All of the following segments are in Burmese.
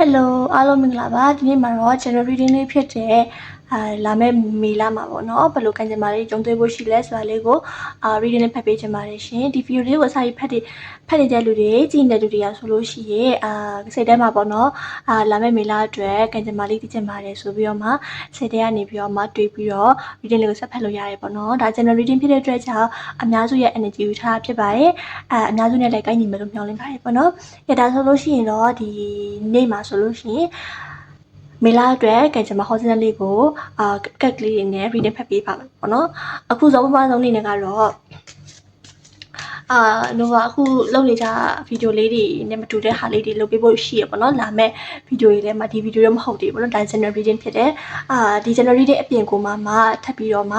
Hello အားလုံးမင်္ဂလာပါဒီနေ့မှာတော့ general reading လေးဖြစ်တဲ့အာလာမယ့်မေလမှာပေါ့နော်ဘယ်လိုကန်ကြမာလေးကြုံတွေ့ဖို့ရှိလဲဆိုတာလေးကိုအာ reading လေးဖတ်ပေးချင်ပါတယ်ရှင်ဒီ video လေးကိုအစာကြီးဖတ်တဲ့ဖတ်နေတဲ့လူတွေကြည့်နေတဲ့လူတွေကဆိုလို့ရှိရင်အာစိတ်ထဲမှာပေါ့နော်အာလာမယ့်မေလအတွက်ကန်ကြမာလေးသိချင်ပါတယ်ဆိုပြီးတော့မှစိတ်ထဲကနေပြီးတော့မှတွေးပြီးတော့ reading လေးကိုဆက်ဖတ်လို့ရတယ်ပေါ့နော်ဒါ general reading ဖြစ်တဲ့အတွက်ကြောင့်အများစုရဲ့ energy ယူထားဖြစ်ပါတယ်အာအများစုနဲ့လည်းကိုင်းညီမယ်လို့မျှော်လင့်ပါတယ်ပေါ့နော်ရဒါဆိုလို့ရှိရင်တော့ဒီနေ့မှာဆိုလို့ရှိရင်မေလာအတွက်ကကြမဟောစင်းလေးကိုအာကက်ကလေးတွေနဲ့ reading ဖတ်ပေးပါမယ်ပေါ့နော်အခုဆုံးပထမဆုံးအနေနဲ့ကတော့ အာနိုကအခုလုပ်နေကြဗီဒီယိုလေးတွေနဲ့မတူတဲ့ဟာလေးတွေလုပ်ပေးဖို့ရှိရပေါ့နော်လာမဲ့ဗီဒီယိုတွေထဲမှာဒီဗီဒီယိုတော့မဟုတ်သေးဘူးပေါ့နော်ဒါ general reading ဖြစ်တယ်အာဒီ general reading အပြင်ကိုမှမှထပ်ပြီးတော့မှ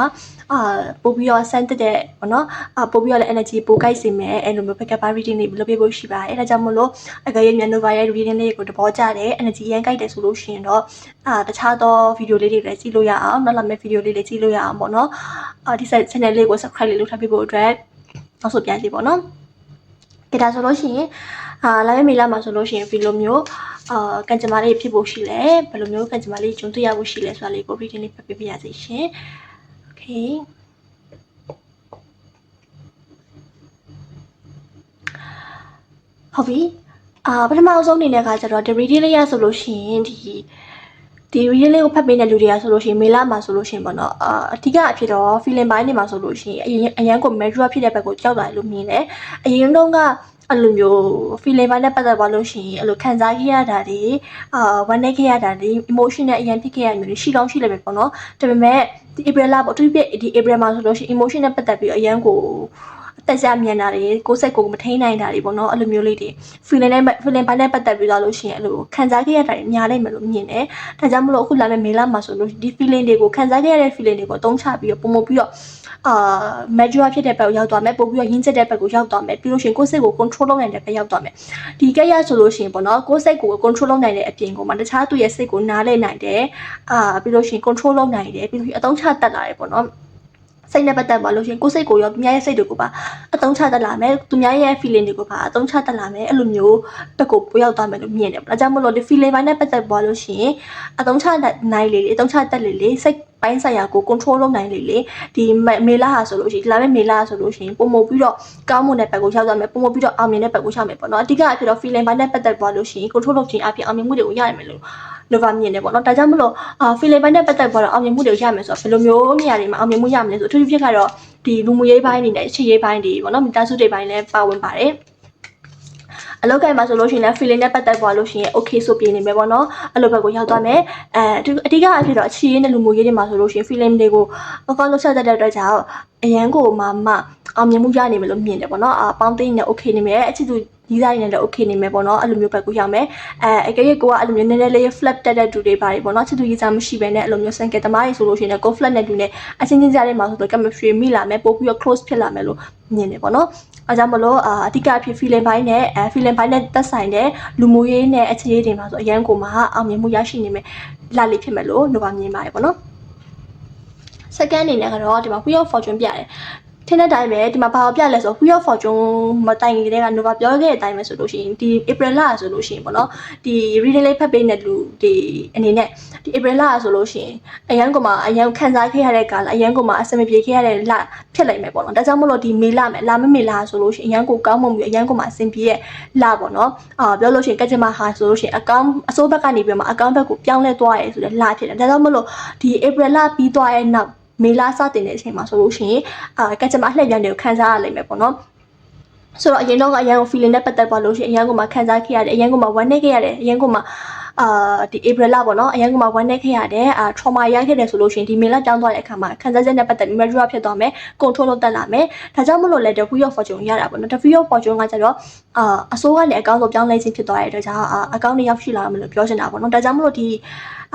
အာပို့ပြီးတော့စမ်းတက်တဲ့ပေါ့နော်အာပို့ပြီးတော့လည်း energy ပိုကိုက်စေမယ်အဲ့လိုမျိုး backup reading တွေလုပ်ပေးဖို့ရှိပါတယ်အဲ့ဒါကြောင့်မလို့အကယ်၍မြန်နိုဗာရဲ့ reading လေးကိုတဘောကြတယ် energy ရန်ကိုက်တယ်ဆိုလို့ရှိရင်တော့အာတခြားသောဗီဒီယိုလေးတွေလည်းကြည့်လို့ရအောင်နောက်လာမယ့်ဗီဒီယိုလေးတွေကြည့်လို့ရအောင်ပေါ့နော်အာဒီ channel လေးကို subscribe လေးလုပ်ထားပေးဖို့အတွက် နောက်ဆိုပြန်စီပေါ့နော်ကြဒါဆိုလို့ရှိရင်အာလာမယ့်မေလာမှာဆိုလို့ရှိရင်ဒီလိုမျိုးအာကန်ကြမ္မာလေးဖြစ်ဖို့ရှိလဲဘယ်လိုမျိုးကန်ကြမ္မာလေးဂျုံတွေ့ရဖို့ရှိလဲဆိုတာလေးကို reading လေးဖတ်ပြပြရစီရှင် okay ဟုတ်ပြီအာပထမအဆုံးအနေနဲ့ကကျတော့ဒီ reading လေးရဆိုလို့ရှိရင်ဒီ ဒီ reading လေးကိုဖတ်ပေးတဲ့လူတွေကဆိုလို့ရှိရင်မေလာမှာဆိုလို့ရှိရင်ပေါ့နော်အာအဓိကအဖြစ်တော့ feeling ဘိုင်းနေမှာဆိုလို့ရှိရင်အရင်အရန်ကို measure ဖြစ်တဲ့ဘက်ကိုကြောက်လာတယ်လို့မြင်တယ်အရင်တုန်းကအဲ့လိုမျိုး feeling ဘိုင်းနဲ့ပတ်သက်သွားလို့ရှိရင်အဲ့လိုခံစားခဲ့ရတာတွေအာဝမ်းနည်းခဲ့ရတာတွေ emotion နဲ့အရင်ဖြစ်ခဲ့ရမျိုးတွေရှိကောင်းရှိလိမ့်မယ်ပေါ့နော်ဒါပေမဲ့ဒီ April လပေါ့သူပြဒီ April မှာဆိုလို့ရှိရင် emotion နဲ့ပတ်သက်ပြီးအရန်ကို တက်ကြမြန်တာတွေကိုယ်စိတ်ကိုမထိန်နိုင်တာတွေပေါ့နော်အဲ့လိုမျိုးလေးတွေ feeling နဲ့ feeling ဘိုင်းနဲ့ပတ်သက်ပြီးသွားလို့ရှိရင်အဲ့လိုခံစားခဲ့ရတာတွေများနိုင်မယ်လို့မြင်တယ်။ဒါကြောင့်မလို့အခုလာမယ့်မေလမှာဆိုလို့ဒီ feeling တွေကိုခံစားခဲ့ရတဲ့ feeling တွေကိုအသုံးချပြီးတော့ပုံမပြီးတော့အာ major ဖြစ်တဲ့ဘက်ကိုရောက်သွားမယ်ပို့ပြီးတော့ရင်းချက်တဲ့ဘက်ကိုရောက်သွားမယ်ပြီးလို့ရှိရင်ကိုယ်စိတ်ကို control လုပ်နိုင်တဲ့ဘက်ရောက်သွားမယ်ဒီကက်ရဆိုလို့ရှိရင်ပေါ့နော်ကိုယ်စိတ်ကို control လုပ်နိုင်တဲ့အပြင်ကိုမှတခြားသူရဲ့စိတ်ကိုနားလဲနိုင်တယ်အာပြီးလို့ရှိရင် control လုပ်နိုင်တယ်ပြီးလို့ရှိရင်အသုံးချတတ်လာတယ်ပေါ့နော် စိတ်နဲ့ပတ်သက်ပါလို့ရှိရင်ကိုယ်စိတ်ကိုရောသူများရဲ့စိတ်တွေကိုပါအသုံးချတတ်လာမယ်သူများရဲ့ feeling တွေကိုပါအသုံးချတတ်လာမယ်အဲ့လိုမျိုးဘက်ကိုပိုရောက်သွားမယ်လို့မြင်တယ်ပေါ့ဒါကြောင့်မလို့ဒီ feeling ပိုင်းနဲ့ပတ်သက်ပါလို့ရှိရင်အသုံးချနိုင်လေလေအသုံးချတတ်လေလေစိတ်ပိုင်းဆိုင်ရာကို control လုပ်နိုင်လေလေဒီမေလာဟာဆိုလို့ရှိရင်ဒီလာမယ့်မေလာဆိုလို့ရှိရင်ပုံမပြီးတော့ကောင်းမွန်တဲ့ဘက်ကိုရောက်သွားမယ်ပုံမပြီးတော့အောင်မြင်တဲ့ဘက်ကိုရောက်မယ်ပေါ့နော်အဓိကအဖြစ်တော့ feeling ပိုင်းနဲ့ပတ်သက်ပါလို့ရှိရင် control လုပ်ခြင်းအပြင်အောင်မြင်မှုတွေကိုရရမယ်လို့ nova မြင်တယ်ပေါ့နော်ဒါကြောင့်မလို့အာ feeling ပိုင်းနဲ့ပတ်သက်ပါတော့အောင်မြင်မှုတွေရမယ်ဆိုတော့ဘယ်လိုမျိုးနေရာတွေမှာအောင်မြင်မှုရမလဲဆိုအထူးသဖြင့်ကတော့ဒီလူမှုရေးပိုင်းအနေနဲ့အခြေရေးပိုင်းတွေပေါ့နော်မိသားစုတွေပိုင်းလည်းပါဝင်ပါတယ် အလောက်ကိုင်းမှာဆိုလို့ရှိရင်လည်း feeling နဲ့ပတ်သက်သွားလို့ရှိရင် okay ဆိုပြင်နေမယ်ပေါ့နော်အဲ့လိုဘက်ကိုရောက်သွားမယ်အဲအဓိကအဖြစ်တော့အခြေရေးနဲ့လူမှုရေးတွေမှာဆိုလို့ရှိရင် feeling တွေကိုအကောင်းဆုံးဆက်တတ်တဲ့အတွက်ကြောင့်အရန်ကိုမှမအောင်မြင်မှုရနိုင်မယ်လို့မြင်တယ်ပေါ့နော်အပေါင်းသိနေ okay နေမယ်အချစ်သူဒီဇိုင်းနဲ့လည်း okay နေမယ်ပေါ့နော်အဲ့လိုမျိုးဘက်ကိုရောက်မယ်အဲအကယ်၍ကိုကအဲ့လိုမျိုးနည်းနည်းလေး flat တက်တဲ့တူတွေပါတယ်ပေါ့နော်ချစ်သူရေးစားမရှိဘဲနဲ့အဲ့လိုမျိုးစံကဲသမားတွေဆိုလို့ရှိရင်ကို flat နဲ့တူနဲ့အချင်းချင်းကြားထဲမှာဆိုတော့ chemistry မိလာမယ်ပို့ပြီးတော့ close ဖြစ်လာမယ်လို့မြင်တယ်ပေါ့နော် အဲကြောင့်မလို့အာအဓိကအဖြစ် feeling ဘိုင်းနဲ့အဲ feeling ဘိုင်းနဲ့သက်ဆိုင်တဲ့လူမှုရေးနဲ့အခြေရေးတွေမှာဆိုအရန်ကိုမှအောင်မြင်မှုရရှိနေမယ်လာလိဖြစ်မယ်လို့နှုတ်ပါမြင်ပါတယ်ပေါ့နော် second အနေနဲ့ကတော့ဒီမှာ wheel of fortune ပြတယ် ထင်းတဲ့အတိုင်းပဲဒီမှာဘာပြလဲဆို wheel of fortune မတိုင်ခင်တည်းက Nova ပြောခဲ့တဲ့အတိုင်းပဲဆိုလို့ရှိရင်ဒီ April လဆိုလို့ရှိရင်ပေါ့နော်ဒီ reading လေးဖတ်ပေးတဲ့လူဒီအနေနဲ့ဒီ April လဆိုလို့ရှိရင်အရန်ကမှအရန်ခံစားခဲ့ရတဲ့ကာလအရန်ကမှအဆင်မပြေခဲ့ရတဲ့လဖြစ်လိုက်မယ်ပေါ့နော်ဒါကြောင့်မလို့ဒီမေလမယ်လာမမေလာဆိုလို့ရှိရင်အရန်ကိုကောင်းမွန်ပြီးအရန်ကမှအဆင်ပြေရဲ့လပေါ့နော်အာပြောလို့ရှိရင်ကကြမဟာဆိုလို့ရှိရင်အကောင့်အစိုးဘက်ကနေပြီးမှအကောင့်ဘက်ကိုပြောင်းလဲသွားရဲဆိုတဲ့လဖြစ်တယ်ဒါကြောင့်မလို့ဒီ April လပြီးသွားရဲ့နောက် မေလာစတင်တဲ့အချိန်မှာဆိုလို့ရှိရင်အာကကြမအလှည့်ပြန်တွေကိုခံစားရလိမ့်မယ်ပေါ့နော်ဆိုတော့အရင်တော့ကအရန်ကို feeling နဲ့ပတ်သက်ပါလို့ရှိရင်အရန်ကိုမှခံစားခဲ့ရတယ်အရန်ကိုမှဝမ်းနည်းခဲ့ရတယ်အရန်ကိုမှ အာဒီ April လပေါ့နော်အရန်ကမှဝမ်းနည်းခဲ့ရတယ်အာ trauma ရခဲ့တယ်ဆိုလို့ရှိရင်ဒီမေလကြောင်းသွားတဲ့အခါမှာခံစားချက်နဲ့ပတ်သက်ပြီး measure ဖြစ်သွားမယ် control လုပ်တက်လာမယ်ဒါကြောင့်မလို့လဲ the wheel of fortune ရတာပေါ့နော် the wheel of fortune ကကျတော့အာအစိုးရနဲ့အကောင့်ကိုပြောင်းလဲခြင်းဖြစ်သွားတဲ့အတွက်ကြောင့်အာအကောင့်တွေရောက်ရှိလာမယ်လို့ပြောချင်တာပေါ့နော်ဒါကြောင့်မလို့ဒီ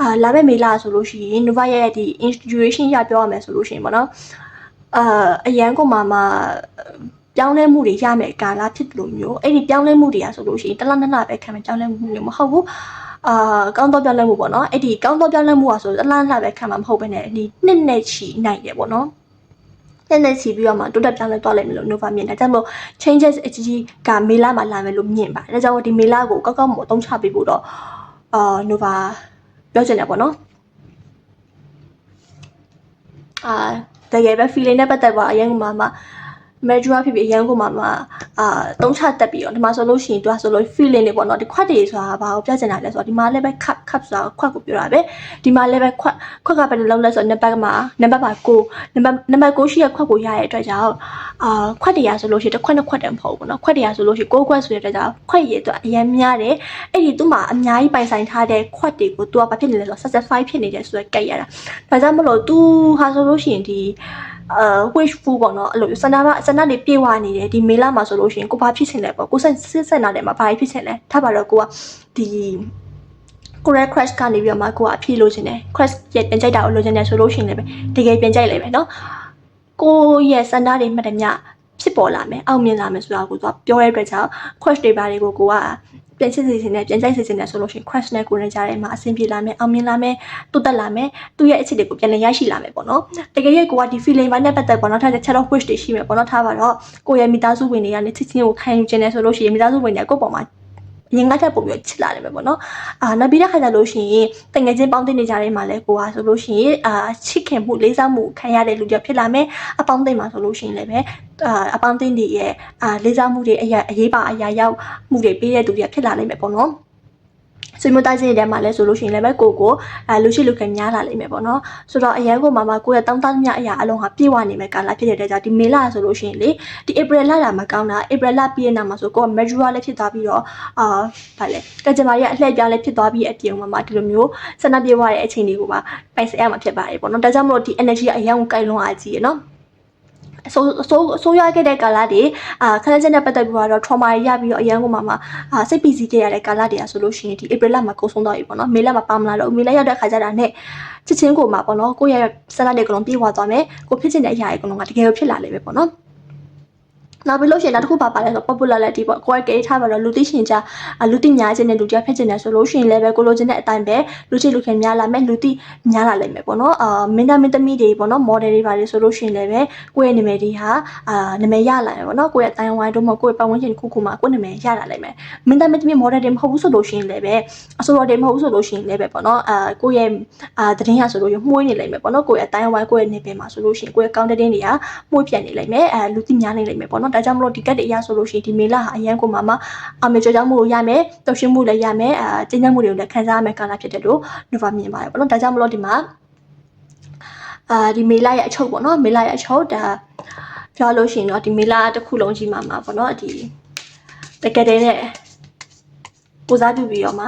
အာလာမယ့်မေလဆိုလို့ရှိရင် Nova ရဲ့ဒီ institution ရပြောရမယ်ဆိုလို့ရှိရင်ပေါ့နော်အာအရန်ကိုမှမှပြောင်းလဲမှုတွေရမယ်ကာလဖြစ်တယ်လို့မျိုးအဲ့ဒီပြောင်းလဲမှုတွေကဆိုလို့ရှိရင်တစ်လနှစ်လပဲခံမယ်ပြောင်းလဲမှုမျိုးမဟုတ်ဘူး အာကောင်းတော့ပြောင်းလဲမှုပေါ့နော်အဲ့ဒီကောင်းတော့ပြောင်းလဲမှုอ่ะဆိုတစ်လနှစ်လပဲခံမှာမဟုတ်ဘဲနဲ့ဒီနှစ်နဲ့ချီနိုင်တယ်ပေါ့နော်တဲ့နဲ့ချီပြီးတော့မှတိုးတက်ပြောင်းလဲသွားလိမ့်မယ်လို့ Nova မြင်တယ်။ဒါကြောင့်မို့ changes အကြီးကြီးကမေလာမှာလာမယ်လို့မြင်ပါတယ်။ဒါကြောင့်ဒီမေလာကိုကောက်ကောက်မအသုံးချပေးဖို့တော့အာ Nova ပြောချင်တယ်ပေါ့နော်အာတကယ်ပဲ feeling နဲ့ပတ်သက်ပါအရင်ကမှမှ major ဖြစ်ပြီးအရင်ကမှမှအာတုံးချတက်ပြီးတော့ဒီမှာဆိုလို့ရှိရင်သူကဆိုလို့ feeling တွေပေါ့နော်ဒီခွက်တွေဆိုတာဘာကိုပြချင်တာလဲဆိုတော့ဒီမှာလည်းပဲ cup cup ဆိုတာခွက်ကိုပြောတာပဲဒီမှာလည်းပဲခွက်ခွက်ကဘယ်လိုလုပ်လဲဆိုတော့နံပါတ်မှာနံပါတ်ပါ9နံပါတ်နံပါတ်9ရှိရခွက်ကိုရတဲ့အတွက်ကြောင့်အာခွက်တရားဆိုလို့ရှိရင်တစ်ခွက်နှစ်ခွက်တည်းမဟုတ်ဘူးနော်ခွက်တရားဆိုလို့ရှိရင်9ခွက်ဆိုတဲ့အတွက်ကြောင့်ခွက်ရည်သူအရင်များတယ်အဲ့ဒီသူ့မှာအများကြီးပိုင်ဆိုင်ထားတဲ့ခွက်တွေကိုသူကဘာဖြစ်နေလဲဆိုတော့75ဖြစ်နေတယ်ဆိုတော့ကြိုက်ရတာဒါကြောင့်မလို့သူဟာဆိုလို့ရှိရင်ဒီ အာ wish full ပေါ့နော်အဲ့လိုစန္ဒမစန္ဒနေပြေဝနေတယ်ဒီမေလာမှာဆိုလို့ရှိရင်ကိုဘာဖြစ်ချင်လဲပေါ့ကိုဆက်စစ်ဆက်နာတယ်မှာဘာဖြစ်ချင်လဲထားပါတော့ကိုကဒီကိုရဲ crash ကနေပြီးတော့မှကိုကအဖြေလို့ချင်တယ် crash ရဲ့ပြန်ကြိုက်တာကိုလိုချင်တယ်ဆိုလို့ရှိရင်လည်းပဲတကယ်ပြန်ကြိုက်လိုက်ပဲเนาะကိုရဲ့စန္ဒတွေမှတ်တယ်မြဖြစ်ပေါ်လာမယ်အောင်မြင်လာမယ်ဆိုတာကိုသူကပြောရတဲ့အတွက်ကြောင့် crash တွေဘာတွေကိုကိုက ပြန်ချစ်စီစဉ်နဲ့ပြန်ကြိုက်စီစဉ်နဲ့ဆိုလို့ရှိရင် crash နဲ့ကိုရကြတဲ့မှာအဆင်ပြေလာမယ်အောင်မြင်လာမယ်တိုးတက်လာမယ်သူ့ရဲ့အခြေတွေကိုပြန်လည်ရရှိလာမယ်ပေါ့နော်တကယ်ရဲ့ကိုကဒီ feeling ပိုင်းနဲ့ပတ်သက်ပေါ့နော်ထားတဲ့ chat of wish တွေရှိမယ်ပေါ့နော်ထားပါတော့ကိုရဲ့မိသားစုဝင်တွေကနေချစ်ချင်းကိုခံယူခြင်းနဲ့ဆိုလို့ရှိရင်မိသားစုဝင်တွေကကိုယ့်ပေါ်မှာ ရင်ငါ့ထက်ပိုပြီးချစ်လာတယ်ပဲပေါ့နော်အာနောက်ပြီးတဲ့ခါကျလို့ရှိရင်တငယ်ချင်းပေါင်းတင်နေကြတဲ့မှာလဲကိုကဆိုလို့ရှိရင်အာချစ်ခင်မှုလေးစားမှုခံရတဲ့လူတွေဖြစ်လာမယ်အပေါင်းတင်မှာဆိုလို့ရှိရင်လည်းပဲအာအပေါင်းတင်တွေရဲ့အာလေးစားမှုတွေအရာအရေးပါအရာရောက်မှုတွေပေးတဲ့သူတွေဖြစ်လာနိုင်မယ်ပေါ့နော် ဆွေးမသားချင်းတဲ့မှာလဲဆိုလို့ရှိရင်လည်းပဲကိုကိုအဲလူရှိလူခင်များလာလိမ့်မယ်ပေါ့နော်ဆိုတော့အရန်ကိုမှမှကိုရဲ့တောင်းတမြအရာအလုံးဟာပြေဝနေမယ်ကာလဖြစ်တဲ့တဲ့ကြောင့်ဒီမေလဆိုလို့ရှိရင်လေဒီ April လတာမကောင်းတာ April လပြည့်နောက်မှာဆိုကိုက Major လည်းဖြစ်သွားပြီးတော့အာဗာလဲတကြမာရီကအလှည့်ပြောင်းလည်းဖြစ်သွားပြီးအပြင်မှာမှဒီလိုမျိုးဆန္ဒပြေဝတဲ့အချိန်တွေကိုပါပိုင်စရမှာဖြစ်ပါတယ်ပေါ့နော်ဒါကြောင့်မလို့ဒီ energy အရန်ကိုကြိုက်လုံးအားကြီးရနော် ဆိုဆိုဆိုရခဲ့တဲ့ကာလတွေအာခဏချက်နဲ့ပတ်သက်ပြီးတော့ trauma ရပြီးတော့အရန်ကမှမှအာစိတ်ပီစီခဲ့ရတဲ့ကာလတွေကဆိုလို့ရှိရင်ဒီ April လမှာကုန်ဆုံးသွားပြီပေါ့နော်မေလမှာပါမလာတော့မေလရောက်တဲ့ခါကျတာနဲ့ချစ်ချင်းကိုမှပေါ့နော်ကိုယ့်ရဲ့ဆန္ဒတွေကလုံးပြေဝသွားမယ်ကိုဖြစ်ချင်တဲ့အရာတွေကလုံးကတကယ်ဖြစ်လာလိမ့်မယ်ပေါ့နော် နောက်ပြီးလို့ရှိရင်နောက်တစ်ခုပါပါလဲဆို popularity ပေါ့ကိုယ်ကဲထားပါတော့လူသိရှင်ကြလူသိများခြင်းနဲ့လူတရားဖြစ်ခြင်းနဲ့ဆိုလို့ရှိရင်လည်းပဲကိုလိုချင်တဲ့အတိုင်းပဲလူချစ်လူခင်များလာမယ်လူသိများလာလိမ့်မယ်ပေါ့နော်အာမင်းသားမင်းသမီးတွေပေါ့နော် model တွေပါလေဆိုလို့ရှိရင်လည်းပဲကိုယ့်ရဲ့နာမည်တွေဟာအာနာမည်ရလာမယ်ပေါ့နော်ကိုယ့်ရဲ့အတိုင်းဝိုင်းတို့မှကိုယ့်ရဲ့ပတ်ဝန်းကျင်တစ်ခုခုမှာကိုယ့်နာမည်ရလာလိမ့်မယ်မင်းသားမင်းသမီး model တွေမဟုတ်ဘူးဆိုလို့ရှိရင်လည်းပဲအစိုးရတွေမဟုတ်ဘူးဆိုလို့ရှိရင်လည်းပဲပေါ့နော်အာကိုယ့်ရဲ့အာသတင်းရဆိုလို့ရမှုေးနေလိမ့်မယ်ပေါ့နော်ကိုယ့်ရဲ့အတိုင်းဝိုင်းကိုယ့်ရဲ့နေပင်မှာဆိုလို့ရှိရင်ကိုယ့်ရဲ့ counter တင်းတွေကမှုေးပြန်နေလိမ့်မယ်အဲလူသိများနေလိမ့်မယ်ပေါ့နော်ဒါကြောင့်မလို့ဒီကတ်တွေအရဆိုလို့ရှိရင်ဒီမေလဟာအရန်ကိုမှမအမေကြောကြောင့်မှုကိုရမယ်တော်ရှင်မှုလည်းရမယ်အာကျဉ်းချမ်းမှုတွေကိုလည်းခံစားရမယ်ကာလဖြစ်တယ်လို့ Nova မြင်ပါတယ်ပေါ့နော်ဒါကြောင့်မလို့ဒီမှာအာဒီမေလရဲ့အချုပ်ပေါ့နော်မေလရဲ့အချုပ်ဒါပြောလို့ရှိရင်တော့ဒီမေလတစ်ခုလုံးကြီးမှာမှာပေါ့နော်ဒီတကယ်တည်းနဲ့ကိုစားပြုပြီးတော့မှ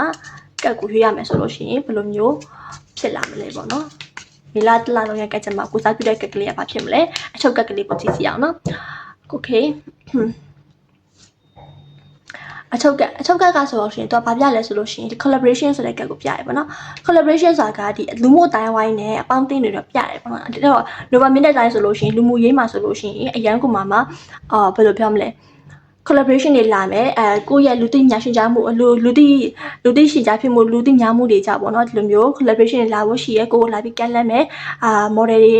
ကတ်ကိုရွေးရမယ်ဆိုလို့ရှိရင်ဘယ်လိုမျိုးဖြစ်လာမလဲပေါ့နော်မေလတစ်လလုံးရဲ့ကတ်ချက်မှာကိုစားပြုတဲ့ကတ်ကလေးကဘာဖြစ်မလဲအချုပ်ကတ်ကလေးကိုကြည့်စီအောင်နော် Okay အချုပ်ကအချုပ်ကကဆိုလို့ရှိရင်သူကဘာပြလဲဆိုလို့ရှိရင်ဒီ collaboration ဆိုတဲ့ကတ်ကိုပြရတယ်ပေါ့နော် collaboration ဆိုတာကဒီလူမှုအတိုင်းဝိုင်းနဲ့အပေါင်းအသင်းတွေတော့ပြရတယ်ပေါ့နော်ဒါတော့ Nova Minute တိုင်းဆိုလို့ရှိရင်လူမှုရေးမှာဆိုလို့ရှိရင်အရန်ကူမှာမှာအာဘယ်လိုပြောမလဲ collaboration တွေလာမယ်အဲကိုယ့်ရဲ့လူသိညာရှင်ကြားမှုလူလူသိလူသိရှင်ကြားဖြစ်မှုလူသိများမှုတွေကြပေါ့နော်ဒီလိုမျိုး collaboration တွေလာဖို့ရှိရဲကိုယ်လာပြီးကန်လက်မယ်အာ model တွေ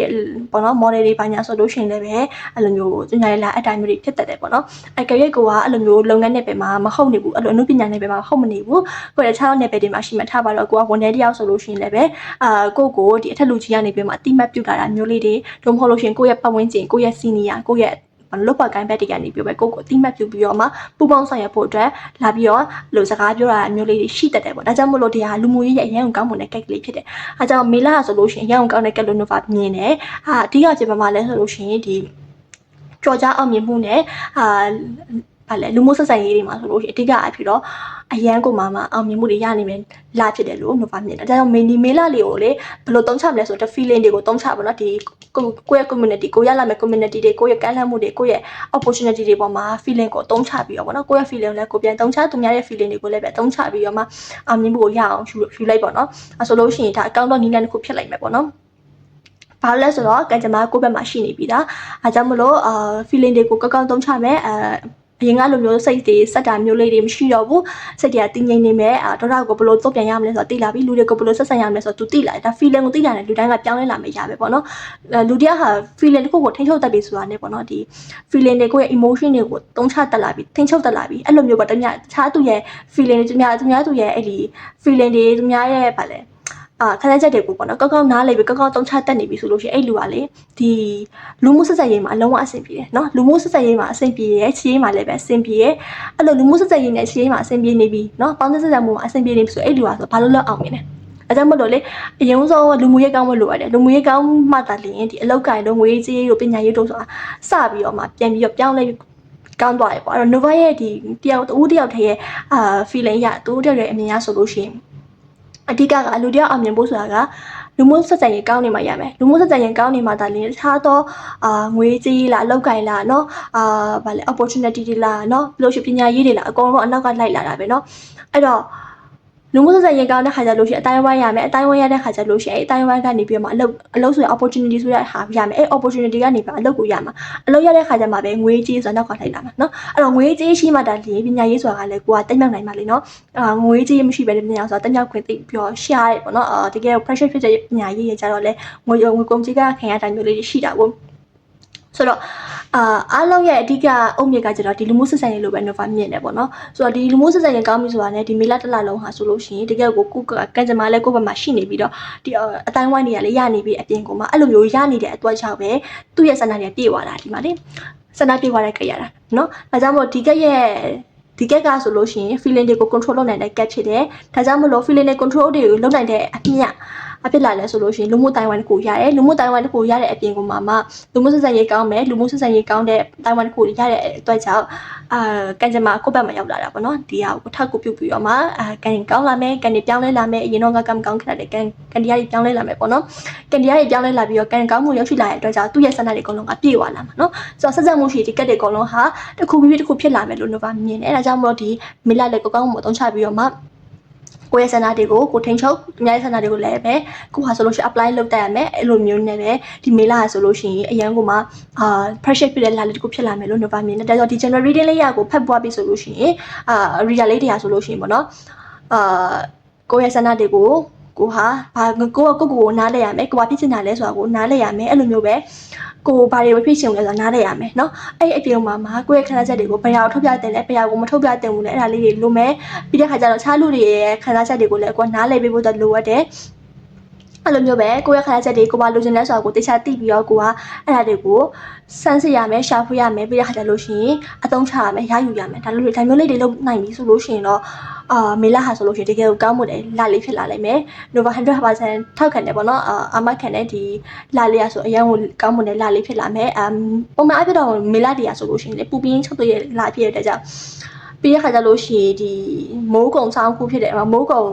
ပေါ့နော် model တွေဘာညာဆိုလို့ရှိရင်လည်းပဲအဲ့လိုမျိုးညညာလာအတိုင်းမျိုးတွေဖြစ်တတ်တယ်ပေါ့နော်အဲကြရွေးကိုကအဲ့လိုမျိုးလုပ်ငန်းနယ်ပယ်မှာမဟုတ်နေဘူးအဲ့လိုအမှုပညာနယ်ပယ်မှာဟုတ်မနေဘူးကိုယ့်ရဲ့ခြားနယ်ပယ်တွေမှာရှိမှထားပါတော့ကိုကဝန်ထမ်းတယောက်ဆိုလို့ရှိရင်လည်းပဲအာကိုကိုဒီအထက်လူကြီးကနေပြီးမှအတိမတ်ပြုတ်လာတာမျိုးလေးတွေတို့မဟုတ်လို့ရှိရင်ကိုယ့်ရဲ့ပတ်ဝန်းကျင်ကိုယ့်ရဲ့ senior ကိုယ့်ရဲ့ လုတ်ပတ်ကိုင်းဘက်တွေကနေပြီးပဲကိုကိုအတိမတ်ပြုပြီးတော့မှပူပေါင်းဆောင်ရဖို့အတွက်လာပြီးတော့လို့စကားပြောတာမျိုးလေးတွေရှိတတ်တယ်ပေါ့ဒါကြောင့်မို့လို့ဒီဟာလူမှုရေးရဲ့အရင်ကောင်းမွန်တဲ့ကက်ကလေးဖြစ်တယ်အဲကြောင့်မေလာဆိုလို့ရှိရင်အရင်ကောင်းတဲ့ကက်လို့နိုဗာမြင်တယ်အာအဓိကပြင်ပမှာလဲဆိုလို့ရှိရင်ဒီကြော်ကြားအောင်မြင်မှုနဲ့အာ ဘာလဲလူမှုဆက်ဆံရေးတွေမှာဆိုလို့ရှိရင်အဓိကအဖြစ်တော့အရန်ကိုမှမအောင်မြင်မှုတွေရနိုင်မယ်လာဖြစ်တယ်လို့နိုဗာမြင်တယ်ဒါကြောင့်မေနီမေလာလေးကိုလေဘယ်လိုတုံးချမလဲဆိုတော့ feeling တွေကိုတုံးချပါတော့ဒီကိုကိုယ့်ရဲ့ community ကိုရလာမယ့် community တွေကိုယ့်ရဲ့ကမ်းလှမ်းမှုတွေကိုယ့်ရဲ့ opportunity တွေပေါ်မှာ feeling ကိုတုံးချပြီးတော့ဗောနော်ကိုယ့်ရဲ့ feeling ကိုလည်းကိုပြန်တုံးချသူများရဲ့ feeling တွေကိုလည်းပဲတုံးချပြီးတော့မှအောင်မြင်မှုကိုရအောင်ယူယူလိုက်ပေါ့နော်အဲဆိုလို့ရှိရင်ဒါအကောင့်တော့နီးလန်းတစ်ခုဖြစ်လိုက်မယ်ပေါ့နော်ဘာလို့လဲဆိုတော့ကံကြမ္မာကိုယ့်ဘက်မှာရှိနေပြီဒါအားကြောင့်မလို့အာ feeling တွေကိုကောက်ကောက်တုံးချမယ်အဲအ ရင်ကလိုမျိုးစိတ်တွေစက်တာမျိုးလေးတွေမရှိတော့ဘူးစိတ်တွေကတင်းငိမ့်နေမယ်အာဒေါသကိုဘယ်လိုတုတ်ပြန်ရမလဲဆိုတော့သိလာပြီလူတွေကိုဘယ်လိုဆက်ဆံရမလဲဆိုတော့ तू သိလာတယ်ဒါ feeling ကိုသိလာတယ်လူတိုင်းကပြောင်းလဲလာမယ်ရပဲပေါ့နော်အဲလူတယောက်ဟာ feeling တစ်ခုကိုထိန်းချုပ်တတ်ပြီဆိုတာနဲ့ပေါ့နော်ဒီ feeling တွေကိုရဲ့ emotion တွေကိုတုံးချတက်လာပြီထိန်းချုပ်တက်လာပြီအဲ့လိုမျိုးပေါ့တမတခြားသူရဲ့ feeling တွေတမတမသူရဲ့အဲ့ဒီ feeling တွေတမရဲ့ဗာလဲ အာခဏချက်တွေကိုပေါ့နော်ကောက်ကောက်နားလေပြီးကောက်ကောက်တုံးချတက်နေပြီဆိုလို့ရှိရင်အဲ့လူကလေဒီလူမှုဆက်ဆံရေးမှာအလုံးဝအဆင်ပြေတယ်နော်လူမှုဆက်ဆံရေးမှာအဆင်ပြေရဲ့ချီးရေးမှာလည်းပဲအဆင်ပြေရဲ့အဲ့လိုလူမှုဆက်ဆံရေးနဲ့ချီးရေးမှာအဆင်ပြေနေပြီနော်ပေါင်းသင်းဆက်ဆံမှုမှာအဆင်ပြေနေပြီဆိုအဲ့လူကဆိုဘာလို့လောက်အောင်မြင်လဲအဲကြောင့်မလို့လေအရင်ဆုံးလူမှုရေးကောင်းမလို့ရတယ်လူမှုရေးကောင်းမှသာလျင်ဒီအလောက်ကင်တို့ငွေကြေးတို့ပညာရေးတို့ဆိုတာစပြီးတော့မှပြန်ပြီးတော့ပြောင်းလဲကောင်းသွားတယ်ပေါ့အဲ့တော့ Nova ရဲ့ဒီတယောက်တူတယောက်တည်းရဲ့အာ feeling ရတူတယောက်ရဲ့အမြင်ရဆိုလို့ရှိရင် အဓိကကလူတယောက်အောင်မြင်ဖို့ဆိုတာကလူမှုဆက်ဆံရေးကောင်းနေမှရမယ်လူမှုဆက်ဆံရေးကောင်းနေမှဒါလည်းတခြားသောအာငွေကြေးလားအလောက်ကင်လားเนาะအာဗာလဲ opportunity တွေလားเนาะပြီးလို့ရှိရင်ပညာရေးတွေလားအကုန်လုံးအနောက်ကလိုက်လာတာပဲเนาะအဲ့တော့ လူမှုဆက်ဆံရေးကောင်းတဲ့ခါကျလို့ရှိရင်အတိုင်းဝိုင်းရမယ်အတိုင်းဝိုင်းရတဲ့ခါကျလို့ရှိရင်အတိုင်းဝိုင်းကနေပြီးမှအလုပ်အလုပ်ဆိုရင် opportunity ဆိုရဟာရမယ်အဲ opportunity ကနေပြီးအလုပ်ကိုရမှာအလုပ်ရတဲ့ခါကျမှပဲငွေကြေးဆိုတာနောက်ကလိုက်လာမှာနော်အဲ့တော့ငွေကြေးရှိမှဒါလေပညာရေးဆိုတာကလည်းကိုကတက်မြောက်နိုင်ပါလိမ့်နော်အာငွေကြေးမရှိဘဲပညာဆိုတာတက်မြောက်ခွင့်သိပြီးတော့ share ပေါ့နော်အာတကယ် pressure ဖြစ်တဲ့ပညာရေးရကြတော့လေငွေငွေကုန်ကြေးကခံရတာမျိုးလေးရှိတာပေါ့ ဆိုတော့အာအားလုံးရဲ့အဓိကအုံမြစ်ကကျတော့ဒီလူမှုဆက်ဆံရေးလိုပဲ Nova မြင်တယ်ပေါ့နော်ဆိုတော့ဒီလူမှုဆက်ဆံရေးကောင်းပြီဆိုတာ ਨੇ ဒီမေလတစ်လလုံးဟာဆိုလို့ရှိရင်တကယ်ကိုကိုကကန်ကြမ္မာလဲကိုယ့်ဘက်မှာရှိနေပြီးတော့ဒီအတိုင်းဝိုင်းတွေကလည်းရနေပြီးအပြင်ကိုမှအဲ့လိုမျိုးရနေတဲ့အတွက်ကြောင့်ပဲသူ့ရဲ့ဆန္ဒတွေပြေဝလာဒီမှာလေဆန္ဒပြေဝတဲ့ကြရတာနော်ဒါကြောင့်မို့ဒီကရဲ့ဒီကက်ကဆိုလို့ရှိရင် feeling တွေကို control လုပ်နိုင်တဲ့ get ဖြစ်တယ်ဒါကြောင့်မလို့ feeling တွေ control တွေကိုလုပ်နိုင်တဲ့အမြတ် အဖြစ်လာလဲဆိုလို့ရှိရင်လူမှုတိုင်ဝမ်တစ်ခုရတယ်လူမှုတိုင်ဝမ်တစ်ခုရတဲ့အပြင်ကမှမှလူမှုဆက်ဆံရေးကောင်းမယ်လူမှုဆက်ဆံရေးကောင်းတဲ့တိုင်ဝမ်တစ်ခုရတဲ့အတွက်ကြောင့်အာကန်ကြမ္မာကိုယ့်ဘက်မှာရောက်လာတာပေါ့နော်ဒီဟာကိုထပ်ကိုပြုတ်ပြီးတော့မှအာကန်ကောင်းလာမယ်ကန်တွေပြောင်းလဲလာမယ်အရင်တော့ကကံကောင်းခက်တဲ့ကန်ကန်တရားတွေပြောင်းလဲလာမယ်ပေါ့နော်ကန်တရားတွေပြောင်းလဲလာပြီးတော့ကန်ကောင်းမှုရောက်ရှိလာတဲ့အတွက်ကြောင့်သူ့ရဲ့ဆန္ဒတွေအကုန်လုံးကပြည့်ဝလာမှာနော်ဆိုတော့ဆက်ဆက်မှုရှိဒီကက်တွေအကုန်လုံးဟာတစ်ခုပြီးတစ်ခုဖြစ်လာမယ်လို့ Nova မြင်တယ်အဲဒါကြောင့်မို့ဒီမီလာလက်ကောကောင်းမှုအသုံးချပြီးတော့မှ ကိုယ့်ရဲ့ဆန္ဒတွေကိုကိုထိန်ချုပ်အများရဲ့ဆန္ဒတွေကိုလည်းပဲကိုဟာဆိုလို့ရှိရင် apply လုပ်တတ်ရမယ်အဲ့လိုမျိုးနဲ့ပဲဒီမေလာဆိုလို့ရှိရင်အရန်ကိုမှအာ pressure ဖြစ်တဲ့လာလေးတစ်ခုဖြစ်လာမယ်လို့ Nova မြင်တယ်ဒါကြောင့်ဒီ general reading လေးရကိုဖတ်ပွားပြီဆိုလို့ရှိရင်အာ reader လေးတွေကဆိုလို့ရှိရင်ပေါ့နော်အာကိုယ့်ရဲ့ဆန္ဒတွေကိုကိုဟာဘာကိုကကိုကိုကိုနားလဲရမယ်ကိုဘာဖြစ်ချင်တာလဲဆိုတာကိုနားလဲရမယ်အဲ့လိုမျိုးပဲ ကိုဘာတွေဖြစ်ချင်လဲဆိုတာနားလဲရမယ်เนาะအဲ့အပြင်မှာမှာကိုယ့်ရဲ့ခံစားချက်တွေကိုဘယ်ဟာကိုထုတ်ပြတင်လဲဘယ်ဟာကိုမထုတ်ပြတင်ဘူးလဲအဲ့ဒါလေးတွေလိုမယ်ပြီးတဲ့ခါကျတော့ခြားလူတွေရဲ့ခံစားချက်တွေကိုလည်းကိုကနားလဲပေးဖို့တော့လိုအပ်တယ် အဲ့လိုမျိုးပဲကိုယ့်ရဲ့ခန္ဓာချက်တွေကိုဘာလိုချင်လဲဆိုတာကိုတေချာသိပြီးတော့ကိုကအဲ့ဒါတွေကိုစမ်းစစ်ရမယ်ရှာဖွေရမယ်ပြီးတဲ့ခါကျလို့ရှိရင်အသုံးချရမယ်ရယူရမယ်ဒါလိုဒါမျိုးလေးတွေလုပ်နိုင်ပြီဆိုလို့ရှိရင်တော့အာမေလာဟာဆိုလို့ရှိရင်တကယ်ကိုကောင်းမွန်တယ်လာလေးဖြစ်လာလိမ့်မယ် Nova 100%ထောက်ခံတယ်ပေါ့နော်အာအမခံတဲ့ဒီလာလေးရဆိုအရင်ကကောင်းမွန်တယ်လာလေးဖြစ်လာမယ်အမ်ပုံမှန်အဖြစ်တော့မေလာတီယာဆိုလို့ရှိရင်လေပူပြင်းချုပ်တဲ့လာဖြစ်တဲ့ကြောင့်ပြီးရခါကြလို့ရှိရင်ဒီမိုးကုံဆောင်းခုဖြစ်တယ်မိုးကုံ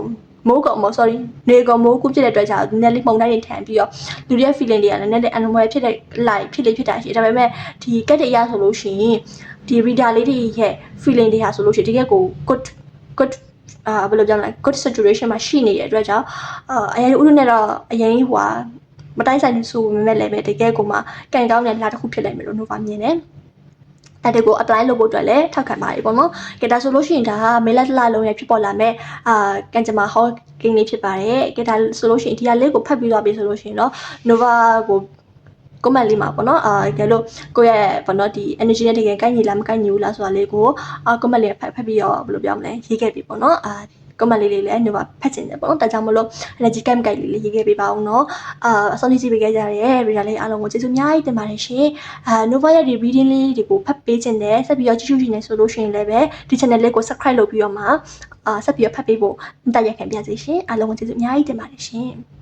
မိုးကုံမ sorry နေကုံမိုးခုဖြစ်တဲ့အတွက်ကြောင့်နည်းလေးပုံတိုင်းနေထန်ပြီးတော့လူရဲ့ feeling တွေကလည်းနည်းနည်း animal ဖြစ်တဲ့ like ဖြစ်လေးဖြစ်တာရှိတယ်ဒါပေမဲ့ဒီကက်တရဆိုလို့ရှိရင်ဒီ reader လေးတွေရဲ့ feeling တွေဟာဆိုလို့ရှိရင်တကယ်ကို good good အာဘယ်လိုပြောမလဲ good situation မှာရှိနေတဲ့အတွက်ကြောင့်အာအရင်ဦးနဲ့တော့အရင်ဟိုဟာမတိုင်းဆိုင်နေဆိုပေမဲ့လည်းပဲတကယ်ကိုမှကန်ကောင်းတဲ့လာတစ်ခုဖြစ်နိုင်မယ်လို့ Nova မြင်တယ် အဲ့ဒီကို apply လုပ်ဖို့အတွက်လည်းထောက်ခံပါတယ်ပေါ့နော်။ကဲဒါဆိုလို့ရှိရင်ဒါကမေလက်လာလုံးရဖြစ်ပေါ်လာမဲ့အာကန်ဂျမာဟောကင်းလေးဖြစ်ပါတယ်။ကဲဒါဆိုလို့ရှိရင်ဒီဟာလေးကိုဖတ်ပြီးသွားပြီဆိုလို့ရှိရင်တော့ Nova ကို comment လေးမှာပေါ့နော်အာကဲလို့ကိုယ့်ရဲ့ပေါ့နော်ဒီ energy နဲ့တကယ်ကိုက်ညီလားမကိုက်ညီဘူးလားဆိုတာလေးကိုအာ comment လေးဖတ်ဖတ်ပြီးတော့ဘယ်လိုပြောမလဲရေးခဲ့ပြီပေါ့နော်အာ comment လေးလေးလည်းညိုပါဖတ်ချင်တယ်ပေါ့နော်ဒါကြောင့်မလို့ energy camp guide လေးလေးရေးခဲ့ပေးပါအောင်နော်အာအဆုံးထိကြည့်ပေးခဲ့ကြတဲ့ reader လေးအားလုံးကိုကျေးဇူးအများကြီးတင်ပါတယ်ရှင်အာ Nova ရဲ့ဒီ reading လေးတွေကိုဖတ်ပေးခြင်းနဲ့ဆက်ပြီးတော့ကြည့်ရှုနေဆိုလို့ရှိရင်လည်းပဲဒီ channel လေးကို subscribe လုပ်ပြီးတော့မှအာဆက်ပြီးတော့ဖတ်ပေးဖို့တက်ရက်ခံပြစေရှင်အားလုံးကိုကျေးဇူးအများကြီးတင်ပါတယ်ရှင်